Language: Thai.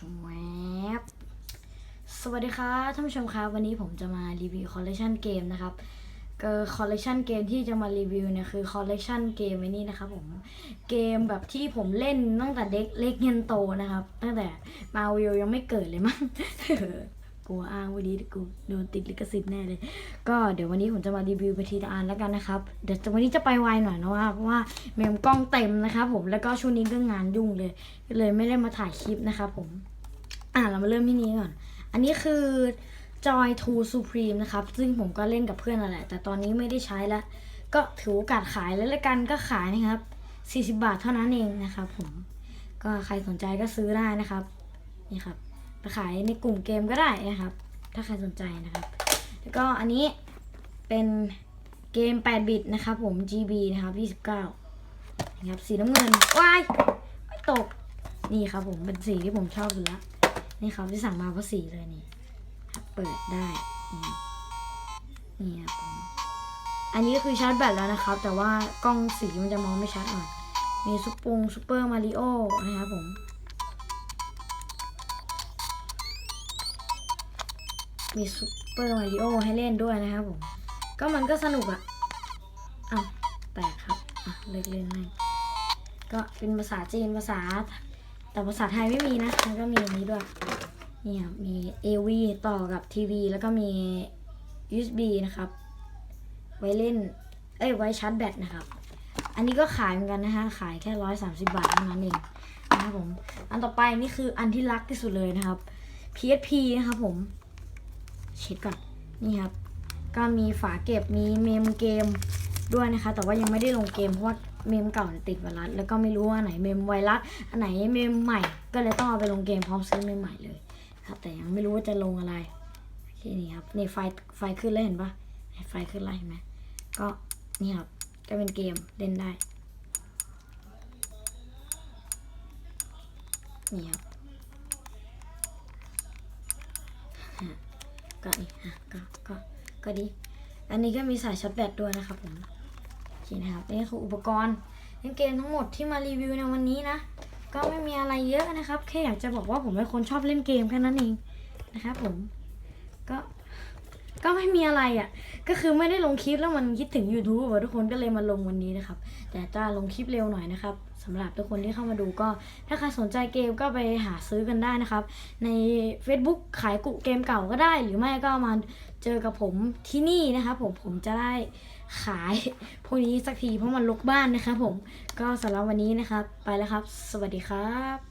แวบสวัสดีครับท่านผู้ชมครับ วันนี้ผมจะมารีวิวคอลเลกชันเกมนะครับเกอคอลเลกชันเกมที่จะมารีวิวเนี่ยคือคอลเลกชันเกมไอ้นี่นะครับผมเกมแบบที่ผมเล่นตั้งแต่เด็กเล็กยันโตนะครับ ตั้งแต่มาวิวยังไม่เกิดเลยมั้ง ลัวอ้างวันนี้กูโดนติดลิขสิทธิ์แน่เลย ก็เดี๋ยววันนี้ผมจะมารีวิวไปทีละอันแล้วกันนะครับเดี๋ยววันนี้จะไปไวหน่อยนะว่าเพราะว่าเมมกล้องเต็มนะครับผมแล้วก็ช่วงนี้ก็งานยุ่งเลยเลยไม่ได้มาถ่ายคลิปนะครับผมอะเรามาเริ่มที่นี้ก่อน อันนี้คือ Joy 2 Supreme นะครับ ซึ่งผมก็เล่นกับเพื่อนนั่นแหละ แต่ตอนนี้ไม่ได้ใช้แล้ว ก็ถือโอกาสขายแล้วละกันก็ขายนะครับ40 บาทเท่านั้นเองนะครับผม ก็ใครสนใจก็ซื้อได้นะครับ นี่ครับ ขายในกลุ่มเกมก็ได้นะครับ ถ้าใครสนใจนะครับ แล้วก็อันนี้เป็นเกม 8 บิตนะครับผม GB นะครับ 29 นะครับ สีน้ำเงินว้ายไม่ตก นี่ครับผม เป็นสีที่ผมชอบอยู่แล้ว นี่ครับที่สั่งมาเพราะสีเลยนี่ครับเปิดได้ นี่นี่ครับผม อันนี้ก็คือชาร์จแบตแล้วนะครับ แต่ว่ากล้องสีมันจะมองไม่ชัดหน่อย มีซุปปงซูเปอร์มาริโอนะครับผม มีซูเปอร์มาริโอให้เล่นด้วยนะครับผม ก็มันก็สนุกอะอ้าวแตกครับ อะ เลิกเล่นให้ก็เป็นภาษาจีนภาษา แต่ภาษาไทยไม่มีนะแล้วก็มีอันนี้ด้วยเนี่ครับมี AV ต่อกับทีวีแล้วก็มี USB นะครับ ไว้เล่น เอ้ย ไว้ชาร์จแบตนะครับ อันนี้ก็ขายเหมือนกันนะคะขายแค่ร้อยสามสิบาทเท่านั้นเองนะครับผม อันต่อไปนี่คืออันที่รักที่สุดเลยนะครับ PSP นะครับผม เช็ดก่อนนี่ครับ ก็มีฝาเก็บมีเมมเกมด้วยนะคะ แต่ว่ายังไม่ได้ลงเกมเพราะว่าเมมเก่าติดไวรัสแล้วก็ไม่รู้ว่าไหนเมมไวรัสอันไหนเมมใหม่ ก็เลยต้องเอาไปลงเกมพร้อมซื้อเมมใหม่เลยครับ แต่ยังไม่รู้ว่าจะลงอะไรโอเคนี่ครับนี่ไฟไฟขึ้นแล้วเห็นปะไฟขึ้นแล้วเห็นไหมก็นี่ครับก็เป็นเกมเล่นได้นี่ครับ ก็นี่ฮะก็ก็ก็ดี อันนี้ก็มีสายชาร์จแบตด้วยนะครับผมโอเคนะครับนี่คืออุปกรณ์เล่นเกมทั้งหมดที่มารีวิวในวันนี้นะ ก็ไม่มีอะไรเยอะนะครับ แค่อยากจะบอกว่าผมเป็นคนชอบเล่นเกมแค่นั้นเองนะครับผมก็ ก็ไม่มีอะไรอะ ก็คือไม่ได้ลงคลิปแล้วมันคิดถึง YouTube อะทุกคนก็เลยมาลงวันนี้นะครับ แต่จะลงคลิปเร็วหน่อยนะครับสำหรับทุกคนที่เข้ามาดูก็ ถ้าใครสนใจเกมก็ไปหาซื้อกันได้นะครับ ใน Facebook ขายกุเกมเก่าก็ได้ หรือไม่ก็มาเจอกับผมที่นี่นะครับผมผมจะได้ขายพวกนี้สักทีเพราะมันลกบ้านนะครับผมก็สำหรับวันนี้นะครับ ไปแล้วครับ สวัสดีครับ